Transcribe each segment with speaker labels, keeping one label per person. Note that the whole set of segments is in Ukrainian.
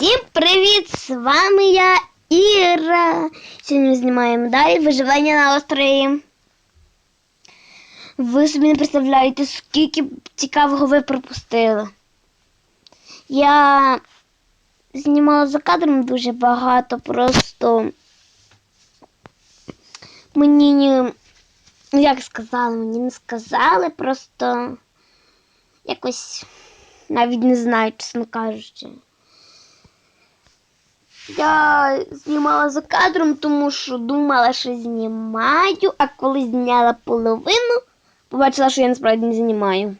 Speaker 1: Всім привіт! З вами я Іра. Сьогодні ми знімаємо далі виживання на острові. Ви собі не представляєте, скільки цікавого ви пропустили. Я знімала за кадром дуже багато, просто мені не, як сказали, мені не сказали, просто якось навіть не знаю, чесно кажучи. Я знімала за кадром, тому що думала, що знімаю, а коли зняла половину, побачила, що я насправді не знімаю.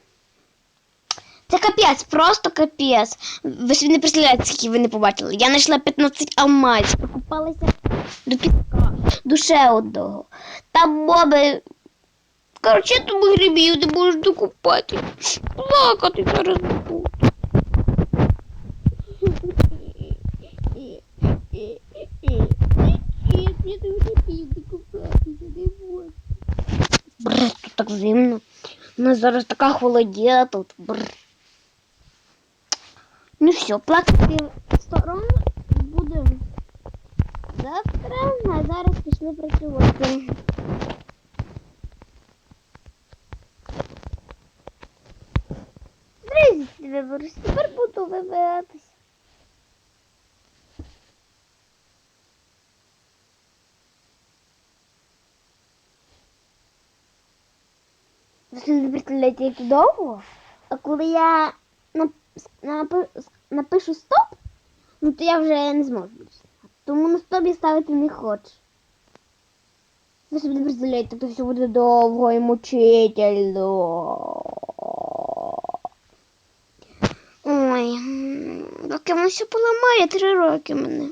Speaker 1: Це капець, просто капець. Ви собі не представляєте, скільки ви не побачили. Я знайшла 15 алмазів, покупалася до піска, до ще одного. Там моби. Коротше, тому грибів не можу докупати. Плакати зараз буду. Бррр, тут так зимно. У нас зараз така холодія тут. Бррр. Ну все, плакати в сторону будемо завтра, а зараз пішли працювати. Друзі, виберусь, тепер буду вибиратись. Ви собі не представляєте, як довго. А коли я напишу стоп, ну то я вже не зможу. Тому на стоп я ставити не хочу. Ви собі не представляєте, то все буде довго і мучительно. Ой, доки воно все поламає, три роки мене.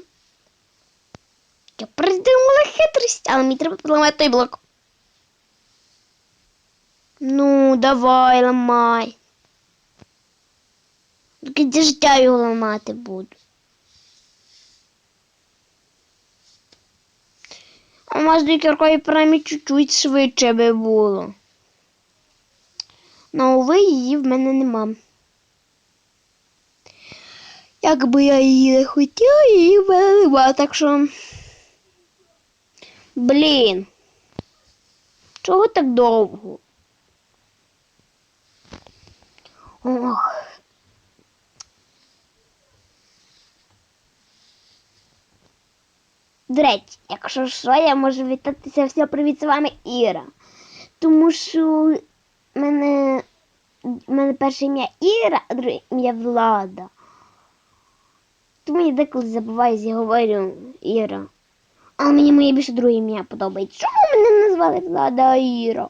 Speaker 1: Я придумала хитрість, але мені треба поламати той блок. Ну, давай, ламай. Тільки де життя його ламати буду. А може кіркою прамі чуть-чуть швидше би було. Ну, уви її в мене нема. Якби я її не хотіла, її в мене нема, так що. Блін. Чого так довго? Ох. До речі, якщо що, я можу вітатися все привіт з вами Іра. Тому що в мене, в мене перше ім'я Іра, а друге ім'я Влада. Тому я деколи забуваюся і говорю Іра. Але мені моє більше друге ім'я подобається. Чому мене назвали Влада, Іра?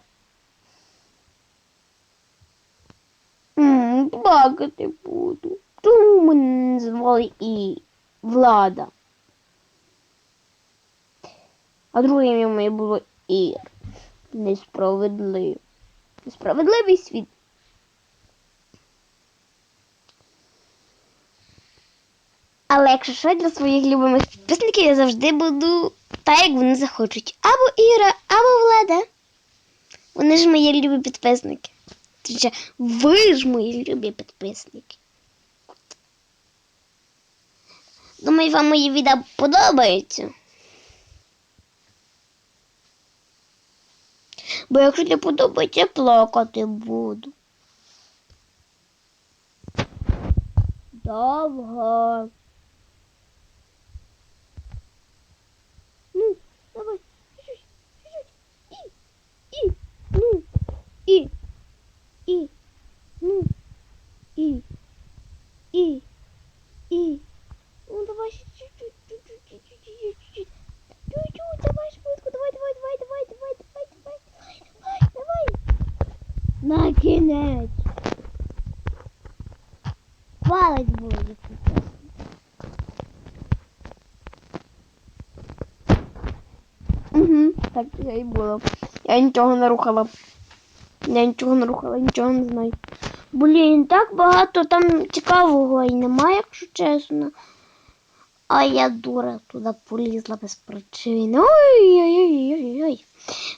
Speaker 1: Плакати буду. Чому мене не назвали і Влада? А друге ім'я було Ір. Несправедливо. Несправедливий світ. Але якщо що для своїх любимих підписників я завжди буду так, як вони захочуть. Або Іра, або Влада. Вони ж мої любі підписники. Точніше, ви ж мої любі підписники. Думаю, вам мої відео подобаються. Бо якщо не подобається, плакати буду. Довго. Ну, давай. Чуть-чуть. І, і, ну, і, і, ну, і, і, і. Ну, давай ще чуть-чуть, чуть-чуть, чуть-чуть, чуть-чуть. Чуть-чуть, давай швидко, давай, давай, давай, давай, давай, давай, давай, давай, давай. На кінець. Палець буде. Угу, так я і було. Я нічого не рухала. Я нічого не рухала, нічого не знаю. Блін, так багато там цікавого і немає, якщо чесно. А я дура туди полізла без причини. Ой-ой-ой-ой-ой.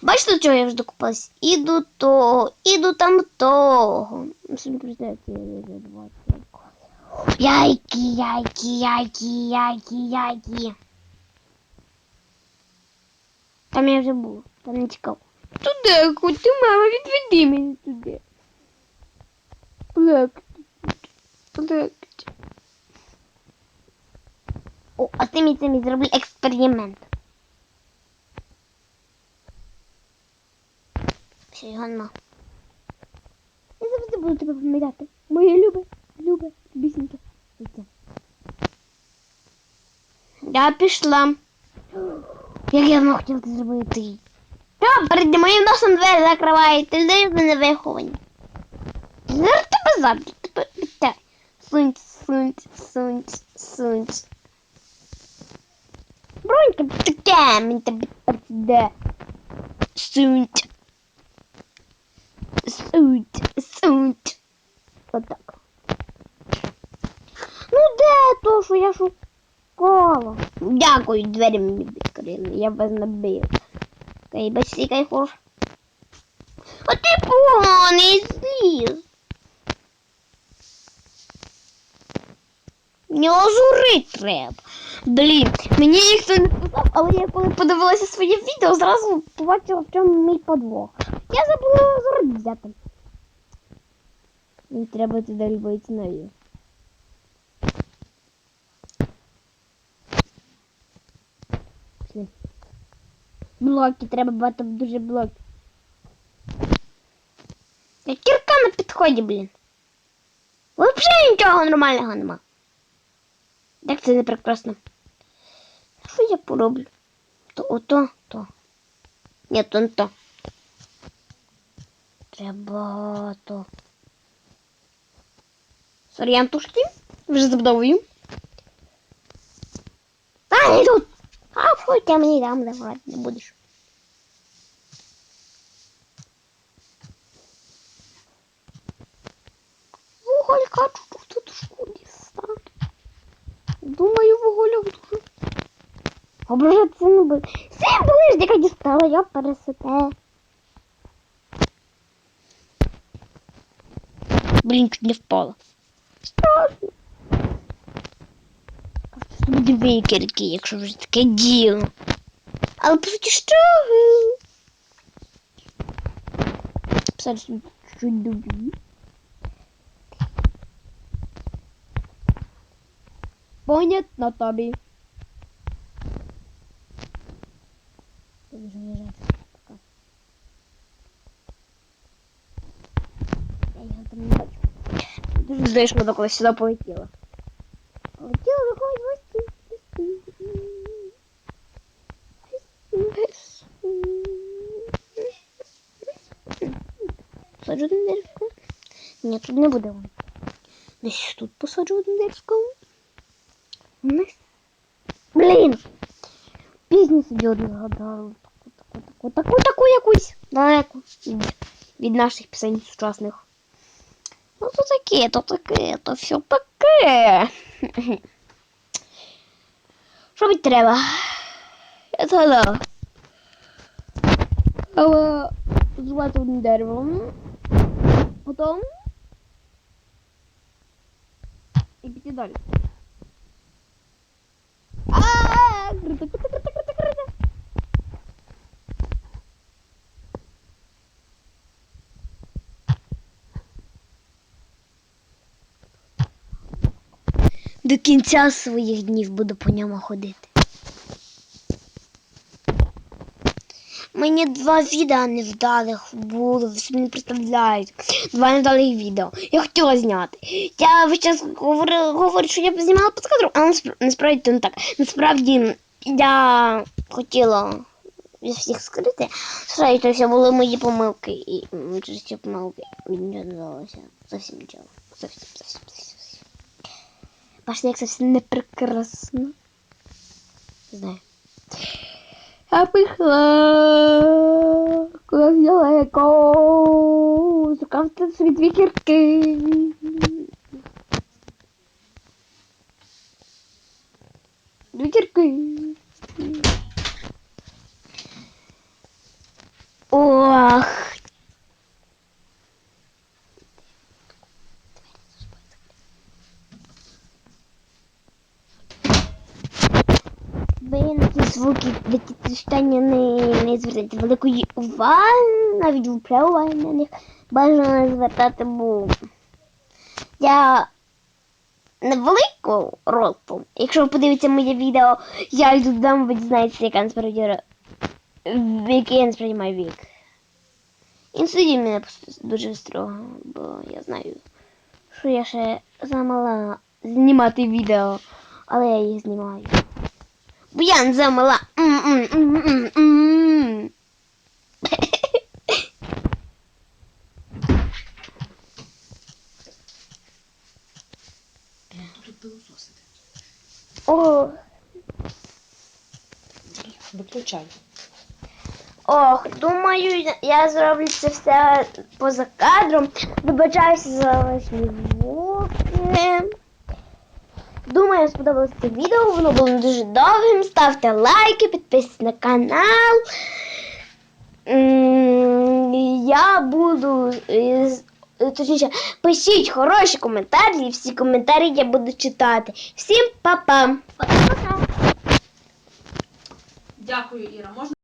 Speaker 1: Бачите, чого я вже докупалась? І до того, і до там того. Яйки, яйки, яйки, яйки, яйки. Там я вже була, там не цікаво. Туди, хоч ти, мама, відведи мене туди. Плакати. Плакати. О, а з цим я зроблю експеримент. Все, його нема. Я завжди буду тебе пам'ятати. Моє любе, любе, бісеньке. дитя. Я пішла. Як я хотіла це зробити. Що, перед моїм носом двері закриваєте, де не виховані. Зараз тебе заб'ю, тебе вітаю. Сунь, сунь, сунь, сунь. Бронька, таке, мені тебе де. Сунь. Суть, суть. Отак. Ну де то, що я шукала? Дякую, двері мені відкрили. Я вас набив. Кай басікай хош. А ти поганий зліз. Мені озурить треба. Блін, мені ніхто не сказав, але я коли подивилася своє відео, зразу побачила, в чому мій подвох. Я забула озурить взяти. Мені треба туди любити нові. Блоки, треба багато дуже блоків. Кірка на підході, блін. Взагалі нічого нормального нема. Як це не прекрасно. Що я пороблю? То ото, то. Ні, то не то. Треба то. Соріантушки. Вже забудовую. Та не тут. А фу, я мені дам давати не будеш. Вуголька тут дістати. Думаю, вуголя це не буде. Все ближника дістала, я пересете. Блін, чуть не впала. Страшно. Буде викірки, якщо вже таке діло. Але по суті, що? Зараз чуть доб'ю. Понятно тобі. Ж уїжджати. Пока. Я його там не бачу. Дуже здаєш, що коли сюди полетіла. Полетіла до когось гості. Посаджу один деревко. Ні, тут не буде. Десь тут посаджу один деревко. Блін! Пісню собі одну згадала. Таку, таку, таку, якусь далеку від, від наших пісень сучасних. Ну то таке, то таке, то все таке. Що мені треба? Я згадала. Але звати одним деревом. Потім. І піти далі. До кінця своїх днів буду по ньому ходити. Мені два відео невдалих було, ви собі не представляють. Два невдалих відео. Я хотіла зняти. Я весь час говорю, що я б знімала під кадром, а насправді то не так. Насправді я хотіла всіх скрити. Що це все були мої помилки. І через ці помилки мені не вдалося. Зовсім нічого. Зовсім, зовсім, зовсім. зовсім. Бачите, як все не прекрасно. Знаю. Я пішла кудись далеко. Шукав собі дві кірки. Дві кірки. Ох. Ви звуки читання не, не звертайте великої уваги, навіть уваги на них бажано звертати, бо я невеликого росту. Якщо ви подивитеся моє відео, я йду додому, ви дізнаєтеся, яка насправді який я насправді маю вік. І не мене дуже строго, бо я знаю, що я ще замала знімати відео, але я їх знімаю. Бо я замала. О,
Speaker 2: Виключай.
Speaker 1: ох, думаю, я зроблю це все поза кадром. Вибачаюся за лишні звуки. Думаю, сподобалось це відео, воно було дуже довгим. Ставте лайки, підписуйтесь на канал. Я буду. е, е, Точніше, пишіть хороші коментарі, і всі коментарі я буду читати. Всім па-па!
Speaker 2: Дякую, Іра. Можна